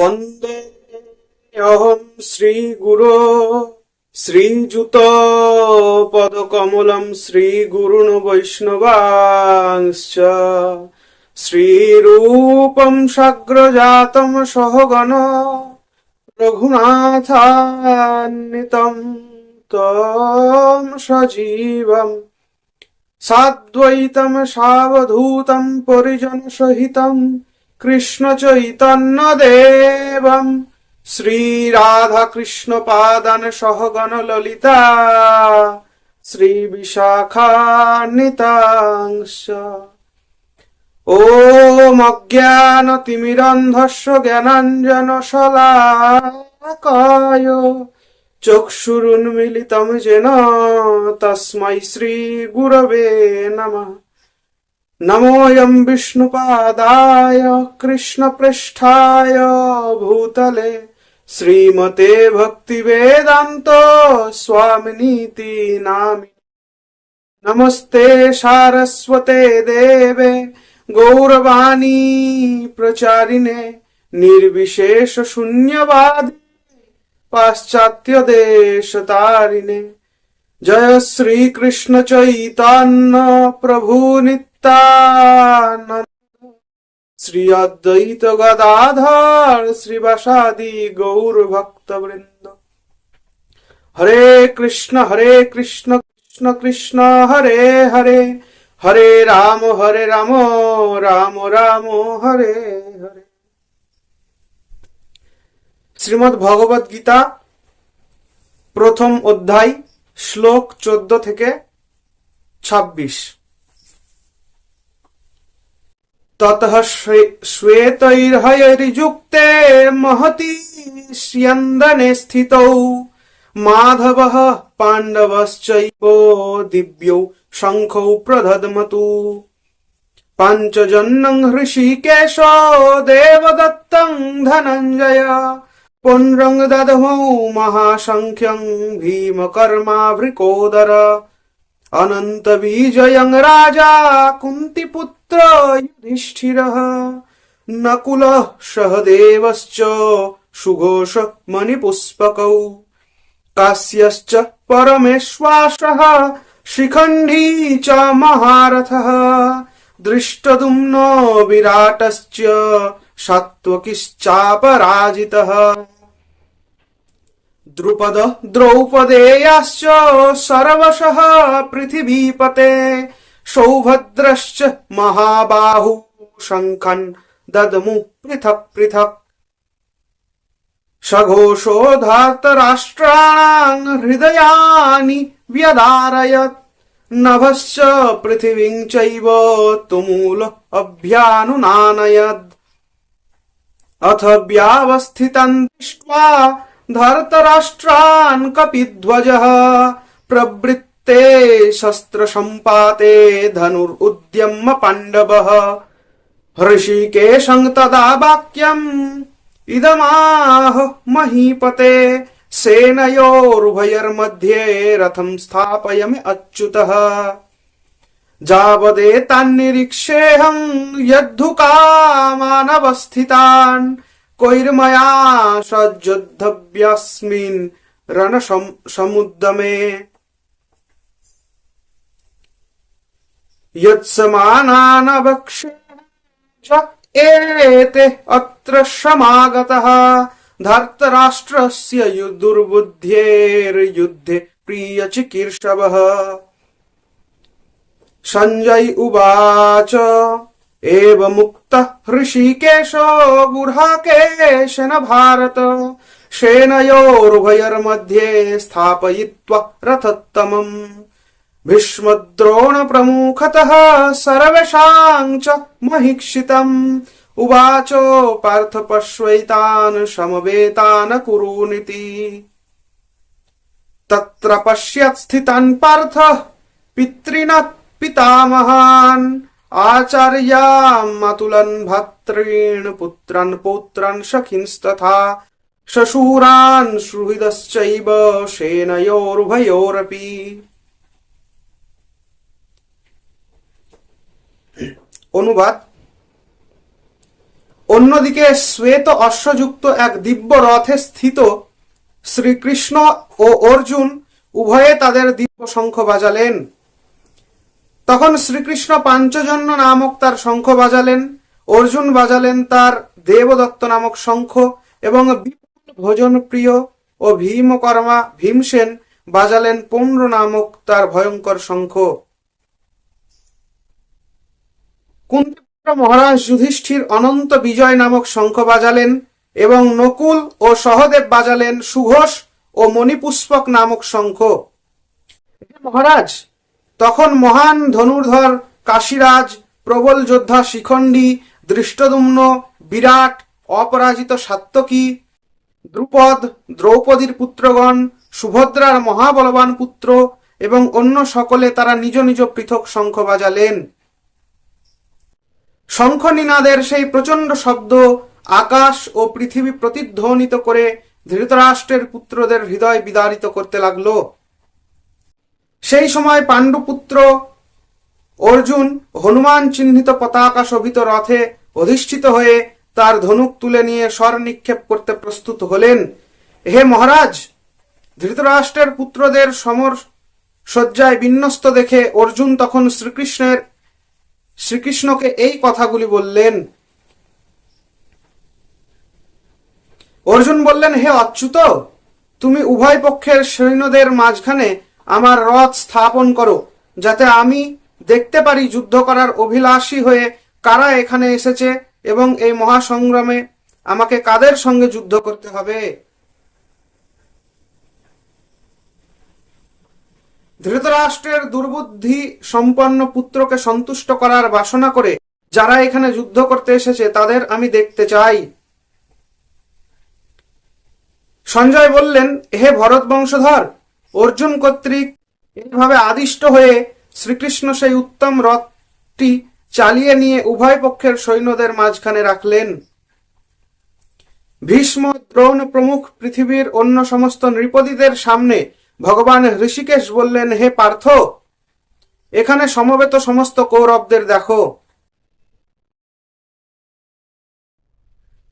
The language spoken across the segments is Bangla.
বন্দে অহম শ্রীগুরো শ্রীযুত পদকমলম শ্রীগুরুণ বৈষ্ণবাংশ্চ। শ্রীরূপম সাগ্রজাতম সহগণ রঘুনাথান্বিতম তম সজীবম। সাদ্বৈতম সাবধূতম পরিজন সহিতম कृष्णचैतन्यदेवं श्रीराधाकृष्णपादन सहगण ललिता श्रीविशाखान्वितांश ॐ अज्ञानतिमिरन्धस्य ज्ञानाञ्जनशलाकाय चक्षुरुन्मिलितं येन तस्मै श्रीगुरवे नमः নমোয়ম বিষ্ণুপাদায় কৃষ্ণপৃষ্ঠায় ভূতলে শ্রীমতে ভক্তিবেদান্ত স্বামিনীতি নামি নমস্তে সারস্বতে দেবে গৌরবাণী প্রচারিণে নির্বিশেষ শূন্যবাদ পাশ্চাত্য দেশ তারিণে জয় শ্রীকৃষ্ণ চৈতন্য প্রভু নিত্য নিত্যানন্দ শ্রী অদ্বৈত গদাধর শ্রীবাসাদি গৌর ভক্তবৃন্দ। হরে কৃষ্ণ হরে কৃষ্ণ কৃষ্ণ কৃষ্ণ, হরে হরে হরে রাম হরে রাম রাম রাম, হরে হরে। শ্রীমদ ভগবত গীতা প্রথম অধ্যায়, শ্লোক চোদ্দ থেকে ছাব্বিশ। ততঃ শ্বেতৈর্হয়রিযুক্তে মহতি স্যন্দনে স্থিতৌ। মাধবः পাণ্ডবশ্চৈব দিব্যৌ শঙ্খৌ প্রদধমতু পঞ্চজন্যং হৃষিকেশ দেবদত্তং ধনঞ্জয়। পুণ্ডং দধমৌ মহাশঙ্খ্যং ভীমকর্মাভৃকোদর অনন্তবীজয়ং রাজা কুন্তিপুত্র পুত্র যুধিষ্ঠির নকুল সহদেবশ্চ সুঘোষ মণিপুষ্পকৌ। কাশ্যশ্চ পরমেশ্বাসহ শিখণ্ডী চ মহারথः। দৃষ্টদুম্ন বিরাটশ্চ সাত্ত্বকিশ্চাপরাজিতः। দ্রুপদ দ্রৌপদেয়াশ্চ সর্বশः পৃথিবীপতে सौभद्रश्च महाबाहु शङ्खन् ददमु पृथक् पृथक्। सघोषो धार्तराष्ट्राणाम् हृदयानि व्यदारयत्। नभश्च पृथिवीं चैव तुमूल अभ्यानुनानयत्। अथ व्यावस्थितं दृष्ट्वा धर्तराष्ट्रान् कपिध्वजः। प्रवृत्ते शस्त्रसम्पाते धनुरुद्यम्य पाण्डवः हृषीकेशं तदा वाक्यम् इदमाह महीपते सेनयोरुभयर्मध्ये रथं स्थापयमि अच्युतः जावदेतान्निरीक्षेऽहं यद्धुकामानवस्थितान् कैर्मया सज्जुद्धव्यस्मिन् रणसमुद्यमे यत्समानानवक्षे एते अत्र समागतः। धर्तराष्ट्रस्य दुर्बुद्धेर्युद्धे प्रियचिकीर्षवः। सञ्जय उवाच, एवमुक्तः हृषीकेशो गुर्हाकेशन भारत। सेनयोरुभयर्मध्ये स्थापयित्वा रथत्तमम्। भीष्मद्रोणप्रमुखतः सर्वेषां च महीक्षितम् उवाचो पार्थ पश्वैतान् समवेतान् कुरूनिति तत्र पश्यत् स्थितान् पार्थ पितृन पितामहान् आचार्याम् अतुलन् भर्तॄन् पुत्रान् पौत्रान् सखींस्तथा शशूरान् सुहृदश्चैव सेनयोरुभयोरपि অনুবাদ। অন্যদিকে শ্বেত অশ্বযুক্ত এক দিব্য রথে স্থিত শ্রীকৃষ্ণ ও অর্জুন উভয়ে তাদের দিব্য শঙ্খ বাজালেন। তখন শ্রীকৃষ্ণ পাঞ্চজন্য নামক তার শঙ্খ বাজালেন, অর্জুন বাজালেন তার দেবদত্ত নামক শঙ্খ এবং বিপুল ভোজন প্রিয় ও ভীমকর্মা ভীমসেন বাজালেন পৌণ্ড নামক তার ভয়ঙ্কর শঙ্খ। কুন্তিপুত্র মহারাজ যুধিষ্ঠির অনন্ত বিজয় নামক শঙ্খ বাজালেন এবং নকুল ও সহদেব বাজালেন সুঘোষ ও মণিপুষ্পক নামক শঙ্খ। মহারাজ, তখন মহান ধনুর্ধর, কাশীরাজ, প্রবল যোদ্ধা শিখণ্ডী, দৃষ্টদুম্ন, বিরাট, অপরাজিত সাত্যকী দ্রুপদ, দ্রৌপদীর পুত্রগণ, সুভদ্রার মহাবলবান পুত্র এবং অন্য সকলে তারা নিজ নিজ পৃথক শঙ্খ বাজালেন। শঙ্খ নিনাদের সেই প্রচণ্ড শব্দ আকাশ ও পৃথিবী প্রতিধ্বনিত করে ধৃতরাষ্ট্রের পুত্রদের হৃদয় বিদারিত করতে লাগল। সেই সময় পাণ্ডুপুত্র অর্জুন হনুমান চিহ্নিত পতাকা শোভিত রথে অধিষ্ঠিত হয়ে তার ধনুক তুলে নিয়ে স্বর নিক্ষেপ করতে প্রস্তুত হলেন। হে মহারাজ, ধৃতরাষ্ট্রের পুত্রদের সমর শয্যায় বিন্যস্ত দেখে অর্জুন তখন শ্রীকৃষ্ণের শ্রীকৃষ্ণকে এই কথাগুলি বললেন। অর্জুন বললেন, হে অচ্যুত, তুমি উভয় পক্ষের সৈন্যদের মাঝখানে আমার রথ স্থাপন করো, যাতে আমি দেখতে পারি যুদ্ধ করার অভিলাষী হয়ে কারা এখানে এসেছে এবং এই মহাসংগ্রামে আমাকে কাদের সঙ্গে যুদ্ধ করতে হবে? ধৃতরাষ্ট্রের দুর্বুদ্ধি সম্পন্ন পুত্রকে সন্তুষ্ট করার বাসনা করে যারা এখানে যুদ্ধ করতে এসেছে, তাদের আমি দেখতে চাই। সঞ্জয় বললেন, হে ভরত বংশধর, অর্জুন কর্তৃক এইভাবে আদিষ্ট হয়ে শ্রীকৃষ্ণ সেই উত্তম রথটি চালিয়ে নিয়ে উভয় পক্ষের সৈন্যদের মাঝখানে রাখলেন। ভীষ্ম, দ্রোণ প্রমুখ পৃথিবীর অন্য সমস্ত নৃপতিদের সামনে ভগবান ঋষিকেশ বললেন, হে পার্থ, এখানে সমবেত সমস্ত কৌরবদের দেখো।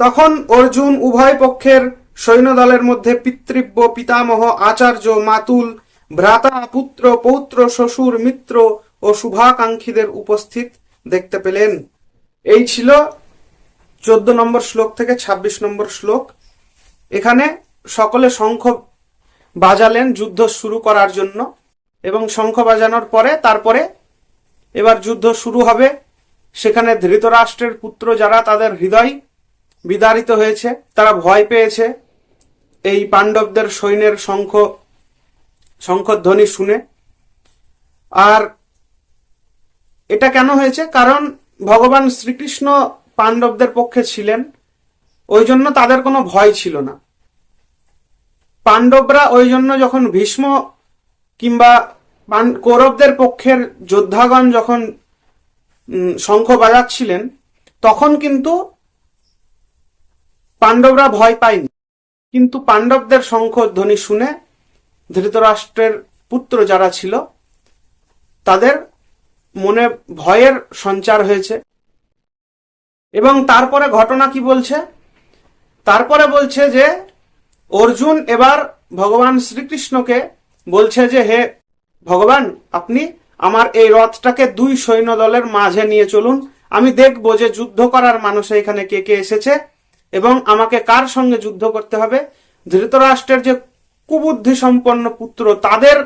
তখন অর্জুন উভয় পক্ষের সৈন্যদলের মধ্যে পিতৃব্য, পিতামহ, আচার্য, মাতুল, ভ্রাতা, পুত্র, পৌত্র, শ্বশুর, মিত্র ও শুভাকাঙ্ক্ষীদের উপস্থিত দেখতে পেলেন। এই ছিল চোদ্দ নম্বর শ্লোক থেকে ২৬ নম্বর শ্লোক। এখানে সকলে শঙ্খ বাজালেন যুদ্ধ শুরু করার জন্য এবং শঙ্খ বাজানোর পরে তারপরে এবার যুদ্ধ শুরু হবে। সেখানে ধৃতরাষ্ট্রের পুত্র যারা তাদের হৃদয় বিদারিত হয়েছে, তারা ভয় পেয়েছে। এই পাণ্ডবদের সৈন্যের শঙ্খ, শঙ্খধ্বনি শুনে। আর এটা কেন হয়েছে? কারণ ভগবান শ্রীকৃষ্ণ পাণ্ডবদের পক্ষে ছিলেন, ওই জন্য তাদের কোনো ভয় ছিল না। পাণ্ডবরা ওই জন্য যখন ভীষ্ম কিংবা কৌরবদের পক্ষের যোদ্ধাগণ যখন শঙ্খ বাজাচ্ছিলেন, তখন কিন্তু পাণ্ডবরা ভয় পায়নি। কিন্তু পাণ্ডবদের শঙ্খ ধ্বনি শুনে ধৃতরাষ্ট্রের পুত্র যারা ছিল, তাদের মনে ভয়ের সঞ্চার হয়েছে। এবং তারপরে ঘটনা কি বলছে? তারপরে বলছে যে অর্জুন এবার ভগবান শ্রীকৃষ্ণকে বলছে যে, হে ভগবান, আপনি আমার এই রথটাকে দুই সৈন্য দলের মাঝে নিয়ে চলুন। আমি দেখব যে যুদ্ধ করার মানুষ এখানে কে কে এসেছে এবং আমাকে কার সঙ্গে যুদ্ধ করতে হবে। ধৃতরাষ্ট্রের যে কুবুদ্ধি সম্পন্ন পুত্র, তাদের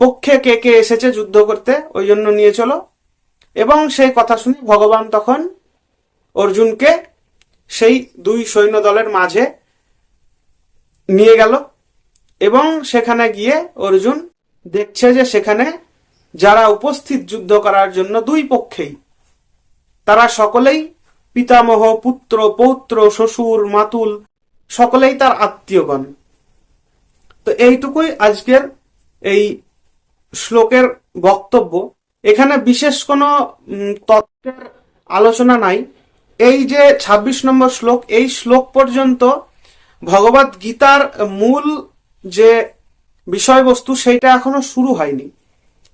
পক্ষে কে কে এসেছে যুদ্ধ করতে, ওই জন্য নিয়ে চলো। এবং সেই কথা শুনে ভগবান তখন অর্জুনকে সেই দুই সৈন্য দলের মাঝে নিয়ে গেল এবং সেখানে গিয়ে অর্জুন দেখছে যে সেখানে যারা উপস্থিত যুদ্ধ করার জন্য দুই পক্ষেই, তারা সকলেই পিতামহ, পুত্র, পৌত্র, শ্বশুর, মাতুল, সকলেই তার আত্মীয়গণ। তো এইটুকুই আজকের এই শ্লোকের বক্তব্য। এখানে বিশেষ কোনো তত্ত্বের আলোচনা নাই। এই যে ২৬ নম্বর শ্লোক, এই শ্লোক পর্যন্ত ভগবত গীতার মূল যে বিষয়বস্তু, সেইটা এখনও শুরু হয়নি।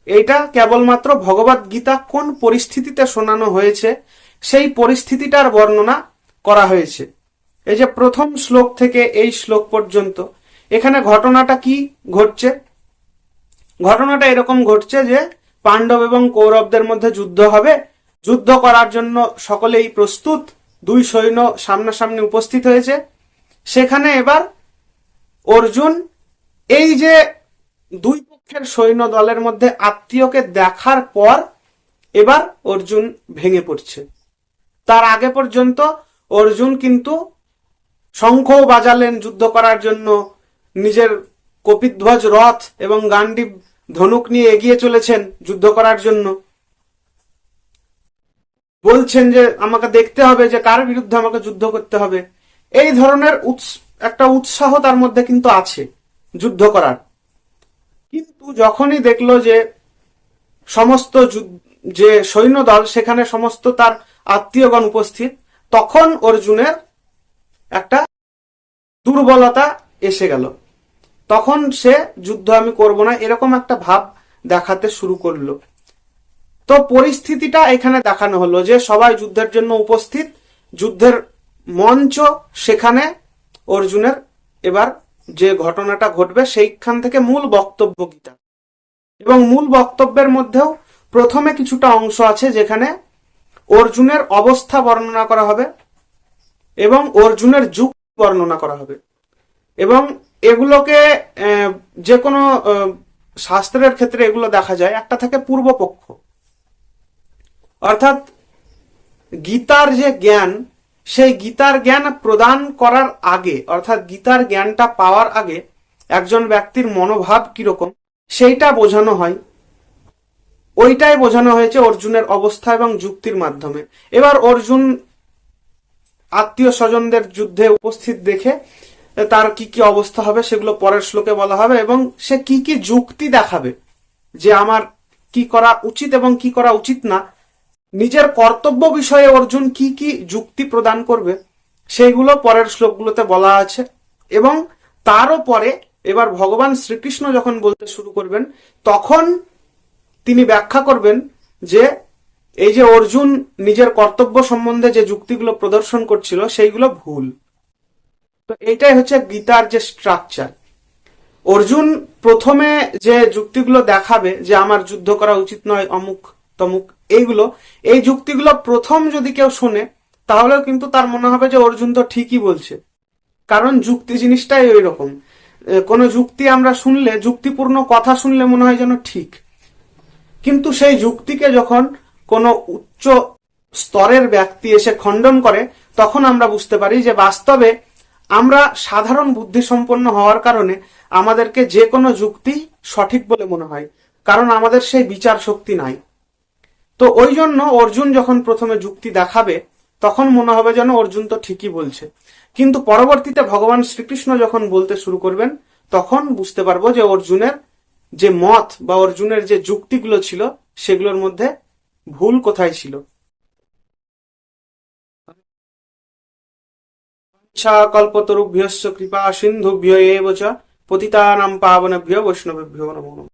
এইটা কেবলমাত্র ভগবত গীতা কোন পরিস্থিতিতে শোনানো হয়েছে, সেই পরিস্থিতিটার বর্ণনা করা হয়েছে। এই যে প্রথম শ্লোক থেকে এই শ্লোক পর্যন্ত, এখানে ঘটনাটা কি ঘটছে? ঘটনাটা এরকম ঘটছে যে পাণ্ডব এবং কৌরবদের মধ্যে যুদ্ধ হবে। যুদ্ধ করার জন্য সকলেই প্রস্তুত। দুই সৈন্য সামনাসামনি উপস্থিত হয়েছে। সেখানে এবার অর্জুন এই যে দুই পক্ষের সৈন্য দলের মধ্যে আত্মীয়কে দেখার পর এবার অর্জুন ভেঙে পড়ছে। তার আগে পর্যন্ত অর্জুন কিন্তু শঙ্খ বাজালেন যুদ্ধ করার জন্য। নিজের কপিধ্বজ রথ এবং গান্ডীব ধনুক নিয়ে এগিয়ে চলেছেন যুদ্ধ করার জন্য। বলছেন যে, আমাকে দেখতে হবে যে কার বিরুদ্ধে আমাকে যুদ্ধ করতে হবে। এই ধরনের একটা উৎসাহ তার মধ্যে কিন্তু আছে, যুদ্ধ করার। কিন্তু যখনই দেখল যে সমস্ত যে সৈন্যদল, সেখানে সমস্ত তার আত্মীয়গণ উপস্থিত, তখন অর্জুনের একটা দুর্বলতা এসে গেল। তখন সে, যুদ্ধ আমি করব না, এরকম একটা ভাব দেখাতে শুরু করল। তো পরিস্থিতিটা এখানে দেখানো হলো যে সবাই যুদ্ধের জন্য উপস্থিত, যুদ্ধের মঞ্চ সেখানে অর্জুনের এবার যে ঘটনাটা ঘটবে সেইখান থেকে মূল বক্তব্য গীতা। এবং মূল বক্তব্যের মধ্যেও প্রথমে কিছুটা অংশ আছে যেখানে অর্জুনের অবস্থা বর্ণনা করা হবে এবং অর্জুনের যুগ বর্ণনা করা হবে। এবং এগুলোকে যে কোনো শাস্ত্রের ক্ষেত্রে এগুলো দেখা যায়। একটা থাকে পূর্বপক্ষ। অর্থাৎ গীতার যে জ্ঞান সেই গীতার জ্ঞান প্রদান করার আগে, অর্থাৎ গীতার জ্ঞানটা পাওয়ার আগে, একজন ব্যক্তির মনোভাব কীরকম, সেইটা বোঝানো হয়। ওইটাই বোঝানো হয়েছে অর্জুনের অবস্থা এবং যুক্তির মাধ্যমে। এবার অর্জুন আত্মীয় স্বজনদের যুদ্ধে উপস্থিত দেখে তার কি কি অবস্থা হবে সেগুলো পরের শ্লোকে বলা হবে এবং সে কি কি যুক্তি দেখাবে যে আমার কি করা উচিত এবং কি করা উচিত না নিজের কর্তব্য বিষয়ে অর্জুন কি কি যুক্তি প্রদান করবে, সেইগুলো পরের শ্লোকগুলোতে বলা আছে এবং তারও পরে এবার ভগবান শ্রীকৃষ্ণ যখন বলতে শুরু করবেন, তখন তিনি ব্যাখ্যা করবেন যে এই যে অর্জুন নিজের কর্তব্য সম্বন্ধে যে যুক্তিগুলো প্রদর্শন করছিল, সেইগুলো ভুল। তো এইটাই হচ্ছে গীতার যে স্ট্রাকচার অর্জুন প্রথমে যে যুক্তিগুলো দেখাবে যে আমার যুদ্ধ করা উচিত নয়, অমুক তমুক এইগুলো, এই যুক্তিগুলো প্রথম যদি কেউ শোনে, তাহলেও কিন্তু তার মনে হবে যে অর্জুন তো ঠিকই বলছে। কারণ যুক্তি জিনিসটাই ওই রকম কোনো যুক্তি আমরা শুনলে, যুক্তিপূর্ণ কথা শুনলে মনে হয় যেন ঠিক। কিন্তু সেই যুক্তিকে যখন কোনো উচ্চ স্তরের ব্যক্তি এসে খণ্ডন করে, তখন আমরা বুঝতে পারি যে বাস্তবে আমরা সাধারণ বুদ্ধিসম্পন্ন হওয়ার কারণে আমাদেরকে যে কোনো যুক্তি সঠিক বলে মনে হয়। কারণ আমাদের সেই বিচার শক্তি নাই। তো ওই জন্য অর্জুন যখন প্রথমে যুক্তি দেখাবে, তখন মনে হবে যেন অর্জুন তো ঠিকই বলছে। কিন্তু পরবর্তীতে ভগবান শ্রীকৃষ্ণ যখন বলতে শুরু করবেন, তখন বুঝতে পারব যে অর্জুনের যে মত বা অর্জুনের যে যুক্তিগুলো ছিল, সেগুলোর মধ্যে ভুল কোথায় ছিল। কল্পতরুভ্যশ্চ কৃপা সিন্ধুভ্য এব চ, পতিতানাম পাবনেভ্য বৈষ্ণবেভ্যো নমো।